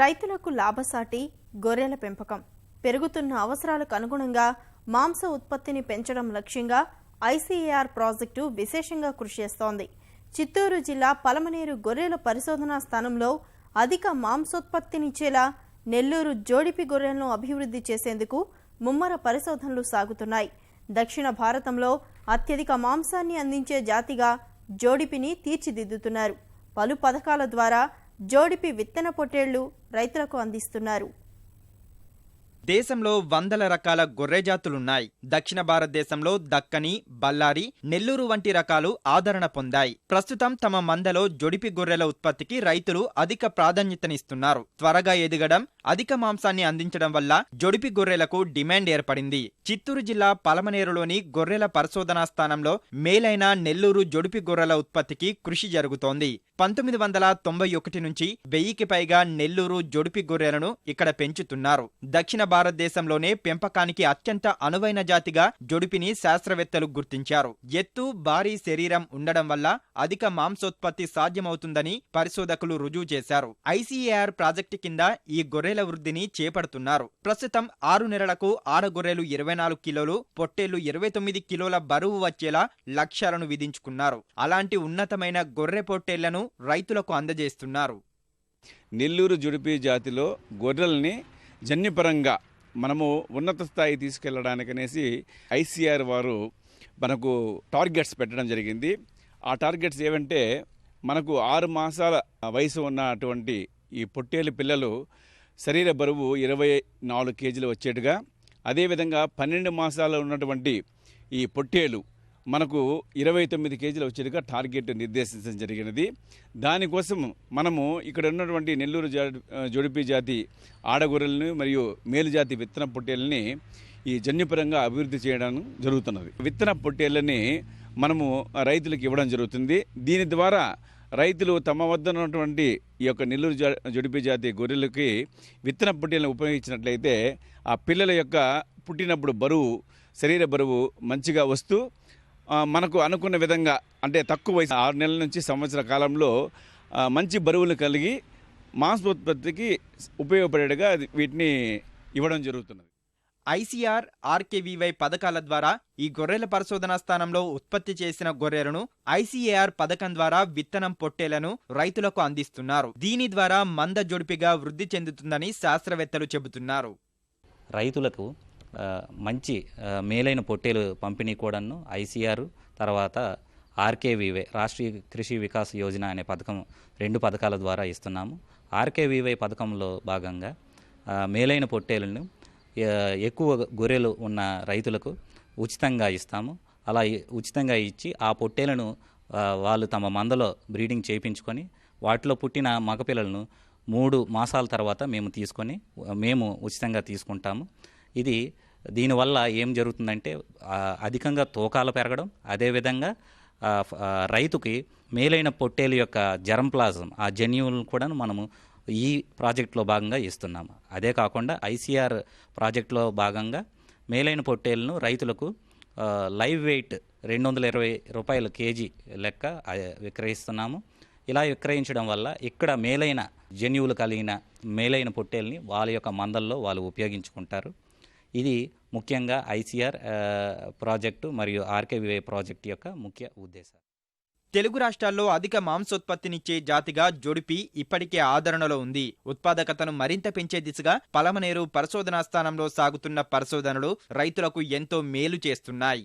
రైతులకు లాభసాటి గొర్రెల పెంపకం. పెరుగుతున్న అవసరాలకు అనుగుణంగా మాంస ఉత్పత్తిని పెంచడం లక్ష్యంగా ఐసీఏఆర్ ప్రాజెక్టు విశేషంగా కృషి చేస్తోంది. చిత్తూరు జిల్లా పలమనేరు గొర్రెల పరిశోధనా స్థానంలో అధిక మాంసోత్పత్తినిచ్చేలా నెల్లూరు జోడిపి గొర్రెలను అభివృద్ధి చేసేందుకు ముమ్మర పరిశోధనలు సాగుతున్నాయి. దక్షిణ భారతంలో అత్యధిక మాంసాన్ని అందించే జాతిగా జోడిపిని తీర్చిదిద్దుతున్నారు. పలు పథకాల ద్వారా జోడిపి విత్తన పొట్టేళ్ళు రైతులకు అందిస్తున్నారు. దేశంలో వందల రకాల గొర్రె జాతులున్నాయి. దక్షిణ భారతదేశంలో దక్కని బల్లారి నెల్లూరు వంటి రకాలు ఆదరణ పొందాయి. ప్రస్తుతం తమ మందలో జొడిపి గొర్రెల ఉత్పత్తికి రైతులు అధిక ప్రాధాన్యతనిస్తున్నారు. త్వరగా ఎదగడం అధిక మాంసాన్ని అందించడం వల్ల జొడిపి గొర్రెలకు డిమాండ్ ఏర్పడింది. చిత్తూరు జిల్లా పలమనేరులోని గొర్రెల పరిశోధనా స్థానంలో మేలైన నెల్లూరు జొడిపి గొర్రెల ఉత్పత్తికి కృషి జరుగుతోంది. పంతొమ్మిది వందల తొంభై ఒకటి నుంచి వెయ్యికి పైగా నెల్లూరు జొడిపి గొర్రెలను ఇక్కడ పెంచుతున్నారు. దక్షిణ భారతదేశంలోనే పెంపకానికి అత్యంత అనువైన జాతిగా జొడిపిని శాస్త్రవేత్తలు గుర్తించారు. ఎత్తు భారీ శరీరం ఉండడం వల్ల అధిక మాంసోత్పత్తి సాధ్యమవుతుందని పరిశోధకులు రుజువు చేశారు. ఐసీఏఆర్ ప్రాజెక్టు కింద ఈ గొర్రెల వృద్ధిని చేపడుతున్నారు. ప్రస్తుతం ఆరు నెలలకు ఆడగొర్రెలు ఇరవై నాలుగు కిలోలు పొట్టేళ్ళు ఇరవై తొమ్మిది కిలోల బరువు వచ్చేలా లక్ష్యాలను విధించుకున్నారు. అలాంటి ఉన్నతమైన గొర్రె పొట్టేళ్ళను రైతులకు అందజేస్తున్నారు. నెల్లూరు జుడిపి జాతిలో గొర్రెల్ని జన్యుపరంగా మనము ఉన్నత స్థాయి తీసుకెళ్ళడానికనేసి ఐసీఆర్ వారు మనకు టార్గెట్స్ పెట్టడం జరిగింది. ఆ టార్గెట్స్ ఏవంటే మనకు ఆరు మాసాల వయసు ఉన్నటువంటి ఈ పొట్టేలు పిల్లలు శరీర బరువు ఇరవై నాలుగు కేజీలు వచ్చేట్టుగా అదేవిధంగా పన్నెండు మాసాలు ఉన్నటువంటి ఈ పొట్టేలు మనకు ఇరవై తొమ్మిది కేజీలు వచ్చేట్టుగా టార్గెట్ నిర్దేశించడం జరిగినది. దానికోసం మనము ఇక్కడ ఉన్నటువంటి నెల్లూరు జా జాతి ఆడగొర్రెలను మరియు మేలుజాతి విత్తన పొట్టేళ్ళని ఈ జన్యుపరంగా అభివృద్ధి చేయడం జరుగుతున్నది. విత్తన పొట్టేళ్ళని మనము రైతులకు ఇవ్వడం జరుగుతుంది. దీని ద్వారా రైతులు తమ వద్ద ఉన్నటువంటి ఈ యొక్క నెల్లూరు జా జాతి గొర్రెలకి విత్తన పొట్టేలను ఉపయోగించినట్లయితే ఆ పిల్లల యొక్క పుట్టినప్పుడు బరువు శరీర బరువు మంచిగా వస్తూ మనకు అనుకున్న విధంగా అంటే తక్కువ వయసు ఆరు నెలల నుంచి సంవత్సర కాలంలో మంచి బరువులు కలిగి మాంసోత్పత్తికి ఉపయోగపడేట్టుగా వీటిని ఇవ్వడం జరుగుతున్నది. ఐసీఆర్ ఆర్కేవీవై పథకాల ద్వారా ఈ గొర్రెల పరిశోధనా స్థానంలో ఉత్పత్తి చేసిన గొర్రెలను ఐసీఏఆర్ పథకం ద్వారా విత్తనం పొట్టేలను రైతులకు అందిస్తున్నారు. దీని ద్వారా మంద జొడిపిగా వృద్ధి చెందుతుందని శాస్త్రవేత్తలు చెబుతున్నారు. రైతులకు మంచి మేలైన పొట్టేలు పంపిణీ కూడాను ఐసీఆర్ తర్వాత ఆర్కేవీవై రాష్ట్రీయ కృషి వికాస్ యోజన అనే పథకం రెండు పథకాల ద్వారా ఇస్తున్నాము. ఆర్కేవీవై పథకంలో భాగంగా మేలైన పొట్టేలను ఎక్కువ గొర్రెలు ఉన్న రైతులకు ఉచితంగా ఇస్తాము. అలా ఉచితంగా ఇచ్చి ఆ పొట్టేలను వాళ్ళు తమ మందలో బ్రీడింగ్ చేయించుకొని వాటిలో పుట్టిన మగపిల్లలను మూడు మాసాల తర్వాత మేము తీసుకొని మేము ఉచితంగా తీసుకుంటాము. ఇది దీనివల్ల ఏం జరుగుతుందంటే అధికంగా తూకాలు పెరగడం అదేవిధంగా రైతుకి మేలైన పొట్టేలు యొక్క జరం ప్లాజం ఆ జన్యువులను కూడా మనము ఈ ప్రాజెక్టులో భాగంగా ఇస్తున్నాము. అదే కాకుండా ఐసీఆర్ ప్రాజెక్టులో భాగంగా మేలైన పొట్టేలను రైతులకు లైవ్ వెయిట్ రెండు వందల ఇరవై రూపాయల కేజీ లెక్క విక్రయిస్తున్నాము. ఇలా విక్రయించడం వల్ల ఇక్కడ మేలైన జన్యువులు కలిగిన మేలైన పొట్టేల్ని వాళ్ళ యొక్క మందల్లో వాళ్ళు ఉపయోగించుకుంటారు. ఇది ముఖ్యంగా ఐసీఆర్ ప్రాజెక్టు మరియు ఆర్కేవివే ప్రాజెక్టు యొక్క ముఖ్య ఉద్దేశం. తెలుగు రాష్ట్రాల్లో అధిక మాంసోత్పత్తినిచ్చే జాతిగా జొడిపి ఇప్పటికే ఆదరణలో ఉంది. ఉత్పాదకతను మరింత పెంచే దిశగా పలమనేరు పరిశోధనా స్థానంలో సాగుతున్న పరిశోధనలు రైతులకు ఎంతో మేలు చేస్తున్నాయి.